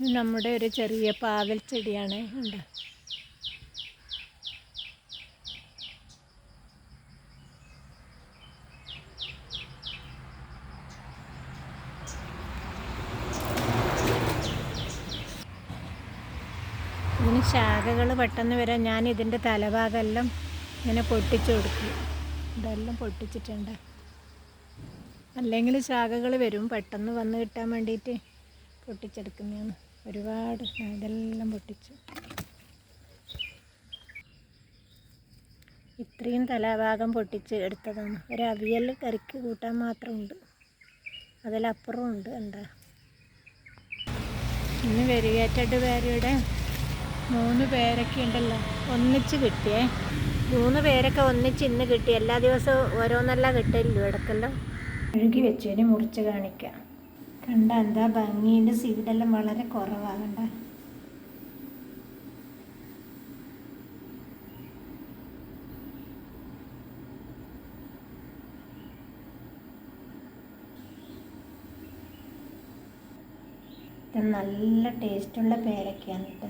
നമ്മുടെ ഒരു ചെറിയ പാവൽ ചെടിയാണ്. ഉണ്ട്. ഇതിന് ശാഖകൾ പെട്ടെന്ന് വരാൻ ഞാൻ ഇതിന്റെ തലഭാഗമെല്ലാം ഇങ്ങനെ പൊട്ടിച്ചു കൊടുക്കും. ഇതെല്ലാം പൊട്ടിച്ചിട്ടുണ്ട്. അല്ലെങ്കിൽ ശാഖകൾ വരും. പെട്ടെന്ന് വന്ന് കിട്ടാൻ വേണ്ടിയിട്ട് പൊട്ടിച്ചെടുക്കുന്നതാണ് ഒരുപാട് ഇതെല്ലാം പൊട്ടിച്ചു. ഇത്രയും തലാഭാഗം പൊട്ടിച്ച് എടുത്തതാണ്. ഒരു അവിയൽ കറിക്ക് കൂട്ടാൻ മാത്രമുണ്ട്. അതിലപ്പുറം ഉണ്ട് എന്താ. ഇന്ന് വെരികേറ്റഡ് പേരയുടെ മൂന്ന് പേരൊക്കെ ഉണ്ടല്ലോ. ഒന്നിച്ച് കിട്ടിയേ. മൂന്ന് പേരൊക്കെ ഒന്നിച്ച് ഇന്ന് കിട്ടി. എല്ലാ ദിവസവും ഓരോന്നെല്ലാം കിട്ടില്ലോ ഇടക്കല്ലോ ഒഴുകി വെച്ചതിന് മുറിച്ച് കാണിക്കാം. കണ്ട എന്താ ഭംഗിന്റെ സീഡെല്ലാം വളരെ കുറവാകണ്ട. നല്ല ടേസ്റ്റുള്ള പേരൊക്കെയാണ് കേട്ടോ